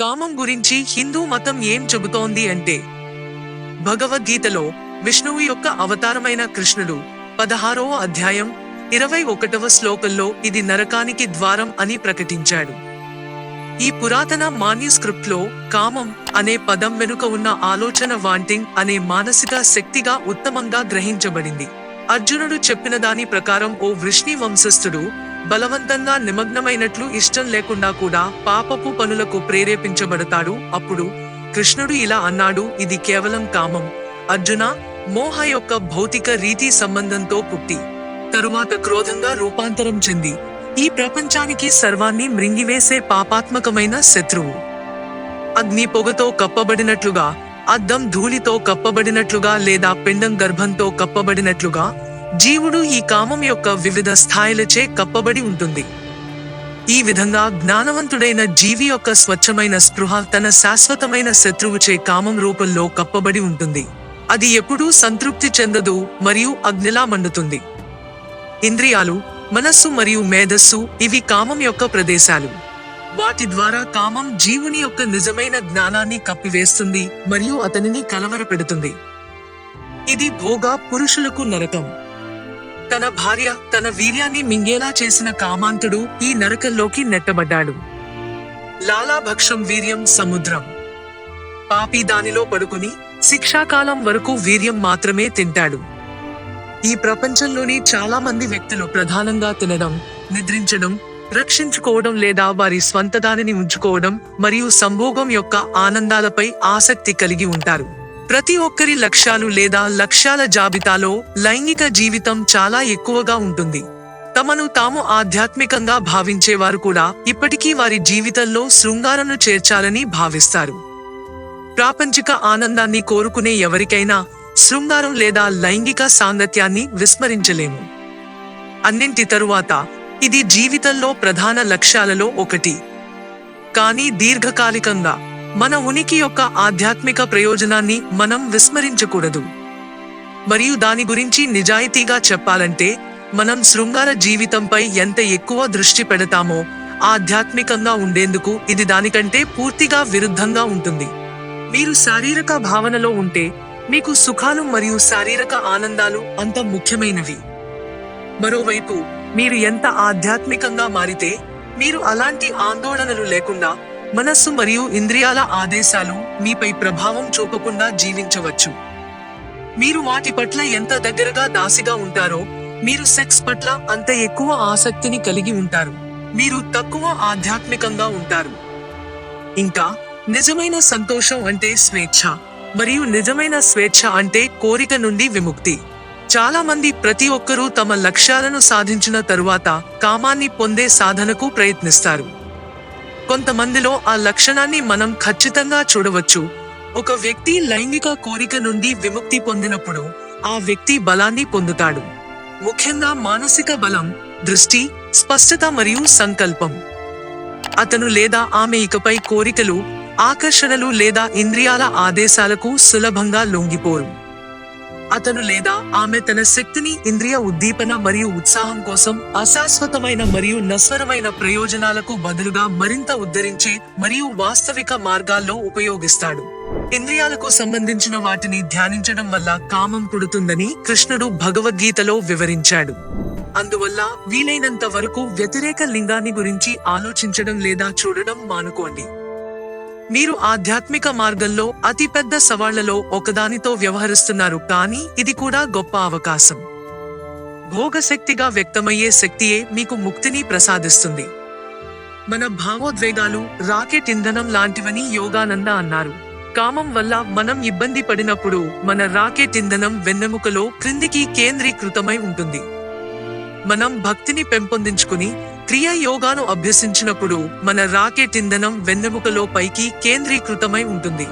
కామం గురించి హిందూ మతం ఏం చెబుతోంది అంటే భగవద్గీతలో విష్ణువు యొక్క అవతారమైన కృష్ణుడు పదహారవ అధ్యాయం ఇరవై ఒకటవ శ్లోకంలో ఇది నరకానికి ద్వారం అని ప్రకటించాడు. ఈ పురాతన మాన్యుస్క్రిప్ట్లో కామం అనే పదం వెనుక ఉన్న ఆలోచన వాంటింగ్ అనే మానసిక శక్తిగా ఉత్తమంగా గ్రహించబడింది. అర్జునుడు చెప్పిన దాని ప్రకారం ఓ వృష్ణి వంశస్థుడు బలవంతంగా నిమగ్నమైనట్లు ఇష్టం లేకుండా కూడా పాపపు పనులకు ప్రేరేపించబడతాడు. అప్పుడు కృష్ణుడు ఇలా అన్నాడు ఇది కేవలం కామం. అర్జున మోహ యొక్క భౌతిక రీతి సంబంధంతో పుట్టి తరువాత క్రోధంగా రూపాంతరం చెంది ఈ ప్రపంచానికి సర్వాన్ని మృంగివేసే పాపాత్మకమైన శత్రువు. అగ్ని పొగతో కప్పబడినట్లుగా అద్దం ధూళితో కప్పబడినట్లుగా లేదా పిండం గర్భంతో కప్పబడినట్లుగా జీవుడు ఈ కామం యొక్క వివిధ స్థాయిలచే కప్పబడి ఉంటుంది. ఈ విధంగా జ్ఞానవంతుడైన జీవి యొక్క స్వచ్ఛమైన స్పృహ తన శాశ్వతమైన శత్రువుచే కామం రూపంలో కప్పబడి ఉంటుంది. అది ఎప్పుడూ సంతృప్తి చెందదు మరియు అగ్నిలా మండుతుంది. ఇంద్రియాలు మనస్సు మరియు మేధస్సు ఇవి కామం యొక్క ప్రదేశాలు. వాటి ద్వారా కామం జీవుని యొక్క నిజమైన జ్ఞానాన్ని కప్పివేస్తుంది మరియు అతనిని కలవరపెడుతుంది. ఇది భోగ పురుషులకు నరకం. తన భార్య తన వీర్యాన్ని మింగేలా చేసిన కామాంతుడు ఈ నరకంలోకి నెట్టబడ్డాడు. లాలాభక్షం వీర్యం సముద్రం. పాపి దానిలో పడుకుని శిక్షాకాలం వరకు వీర్యం మాత్రమే తింటాడు. ఈ ప్రపంచంలోని చాలా మంది వ్యక్తులు ప్రధానంగా తినడం నిద్రించడం రక్షించుకోవడం లేదా వారి స్వంత దానిని ఉంచుకోవడం మరియు సంభోగం యొక్క ఆనందాలపై ఆసక్తి కలిగి ఉంటారు. ప్రతి ఒక్కరి లక్ష్యాలు లేదా లక్ష్యాల జాబితాలో లైంగిక జీవితం చాలా ఎక్కువగా ఉంటుంది. తమను తాము ఆధ్యాత్మికంగా భావించేవారు కూడా ఇప్పటికీ వారి జీవితంలో శృంగారను చేర్చాలని భావిస్తారు. ప్రాపంచిక ఆనందాన్ని కోరుకునే ఎవరికైనా శృంగారం లేదా లైంగిక సాంగత్యాన్ని విస్మరించలేము. అన్నింటి తరువాత ఇది జీవితంలో ప్రధాన లక్ష్యాలలో ఒకటి. కానీ దీర్ఘకాలికంగా మన ఉనికి యొక్క ఆధ్యాత్మిక ప్రయోజనాన్ని మనం విస్మరించకూడదు. మరియు దాని గురించి నిజాయితీగా చెప్పాలంటే మనం శృంగార జీవితంపై ఎంత ఎక్కువ దృష్టి పెడతామో ఆధ్యాత్మికంగా ఉండేందుకు ఇది దానికంటే పూర్తిగా విరుద్ధంగా ఉంటుంది. మీరు శారీరక భావనలో ఉంటే మీకు సుఖాలు మరియు శారీరక ఆనందాలు అంత ముఖ్యమైనవి. మరోవైపు మీరు ఎంత ఆధ్యాత్మికంగా మారితే మీరు అలాంటి ఆందోళనలు లేకుండా మనస్సు మరియు ఇంద్రియాల ఆదేశాలు మీపై ప్రభావం చూపకుండా జీవించవచ్చు. మీరు వాటి పట్ల ఎంత దగ్గరగా దాసిగా ఉంటారో మీరు సెక్స్ పట్ల అంత ఎక్కువ ఆసక్తిని కలిగి ఉంటారు. మీరు తక్కువ ఆధ్యాత్మికంగా ఉంటారు. ఇంకా నిజమైన సంతోషం అంటే స్వేచ్ఛ మరియు నిజమైన స్వేచ్ఛ అంటే కోరిక నుండి విముక్తి. చాలా మంది ప్రతి ఒక్కరూ తమ లక్ష్యాలను సాధించిన తరువాత కామాన్ని పొందే సాధనకు ప్రయత్నిస్తారు. కొంతమందిలో ఆ లక్షణాన్ని మనం ఖచ్చితంగా చూడవచ్చు. ఒక వ్యక్తి లైంగిక కోరిక నుండి విముక్తి పొందినప్పుడు ఆ వ్యక్తి బలాన్ని పొందుతాడు. ముఖ్యంగా మానసిక బలం దృష్టి స్పష్టత మరియు సంకల్పం. అతను లేదా ఆమె ఇకపై కోరికలు ఆకర్షణలు లేదా ఇంద్రియాల ఆదేశాలకు సులభంగా లొంగిపోరు. అతను లేదా ఆమె తన శక్తిని ఇంద్రియ ఉద్దీపన మరియు ఉత్సాహం కోసం అశాశ్వతమైన మరియు నశ్వరమైన ప్రయోజనాలకు బదులుగా మరింత ఉద్ధరించే మరియు వాస్తవిక మార్గాల్లో ఉపయోగిస్తాడు. ఇంద్రియాలకు సంబంధించిన వాటిని ధ్యానించడం వల్ల కామం పుడుతుందని కృష్ణుడు భగవద్గీతలో వివరించాడు. అందువల్ల వీలైనంత వరకు వ్యతిరేక లింగాన్ని గురించి ఆలోచించడం లేదా చూడడం మానుకోండి. మీరు ఆధ్యాత్మిక మార్గంలో అతిపెద్ద సవాళ్ళలో ఒకదానితో వ్యవహరిస్తున్నారు కానీ ఇది కూడా గొప్ప అవకాశం. భోగశక్తిగా వ్యక్తమయ్యే శక్తియే మీకు ముక్తిని ప్రసాదిస్తుంది. మన భావోద్వేగాలు రాకెట్ ఇంధనం లాంటివని యోగానంద అన్నారు. కామం వల్ల మనం ఇబ్బంది పడినప్పుడు మన రాకెట్ ఇంధనం వెన్నెముకలో క్రిందికి కేంద్రీకృతమై ఉంటుంది. మనం భక్తిని పెంపొందించుకుని క్రియ యోగాను అభ్యసించినప్పుడు మన రాకెట్ ఇంధనం వెన్నెముకలో పైకి కేంద్రీకృతమై ఉంటుంది.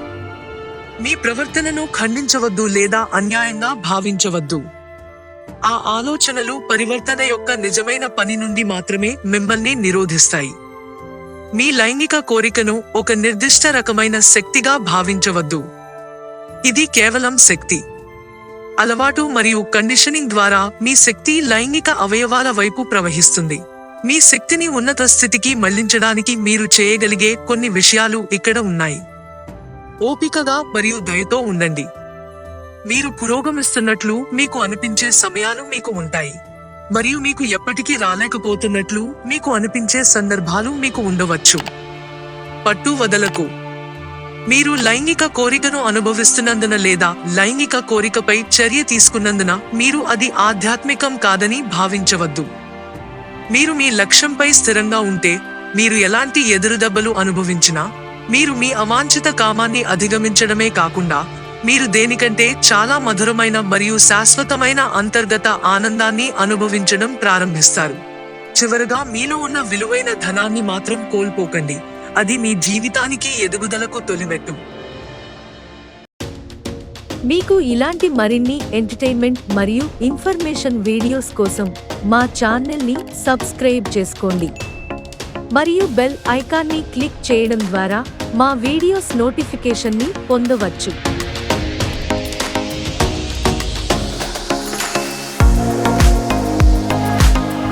మీ ప్రవర్తనను ఖండించవద్దు లేదా అన్యాయంగా భావించవద్దు. ఆ ఆలోచనలు పరివర్తన యొక్క నిజమైన పని నుండి మాత్రమే మిమ్మల్ని నిరోధిస్తాయి. మీ లైంగిక కోరికను ఒక నిర్దిష్ట రకమైన శక్తిగా భావించవద్దు. ఇది కేవలం శక్తి. అలవాటు మరియు కండిషనింగ్ ద్వారా మీ శక్తి లైంగిక అవయవాల వైపు ప్రవహిస్తుంది. మీ శక్తిని ఉన్నత స్థితికి మళ్ళించడానికి మీరు చేయగలిగే కొన్ని విషయాలు ఇక్కడ ఉన్నాయి. ఓపికగా మరియు దయతో ఉండండి. మీరు పురోగమిస్తున్నట్లు మీకు అనిపించే సమయాలు మీకు ఉంటాయి. మరియు మీకు ఎప్పటికీ రాలేకపోతున్నట్లు మీకు అనిపించే సందర్భాలు మీకు ఉండవచ్చు. పట్టు వదలకు. మీరు లైంగిక కోరికను అనుభవిస్తున్నందున లేదా లైంగిక కోరికపై చర్య తీసుకున్నందున మీరు అది ఆధ్యాత్మికం కాదని భావించవద్దు. మీరు మీ లక్ష్యంపై స్థిరంగా ఉంటే మీరు ఎలాంటి ఎదురుదెబ్బలు అనుభవించినా మీరు మీ అవాంఛిత కామాన్ని అధిగమించడమే కాకుండా మీరు దేనికంటే చాలా మధురమైన మరియు శాశ్వతమైన అంతర్గత ఆనందాన్ని అనుభవించడం ప్రారంభిస్తారు. చివరగా మీలో ఉన్న విలువైన ధనాన్ని మాత్రం కోల్పోకండి. అది మీ జీవితానికి ఎదుగుదలకు తొలిమెట్టు. మీకు ఇలాంటి మరిన్ని ఎంటర్టైన్మెంట్ మరియు ఇన్ఫర్మేషన్ వీడియోస్ కోసం మా ఛానల్ని సబ్స్క్రైబ్ చేసుకోండి. మరియు బెల్ ఐకాన్ని క్లిక్ చేయడం ద్వారా మా వీడియోస్ నోటిఫికేషన్ని పొందవచ్చు.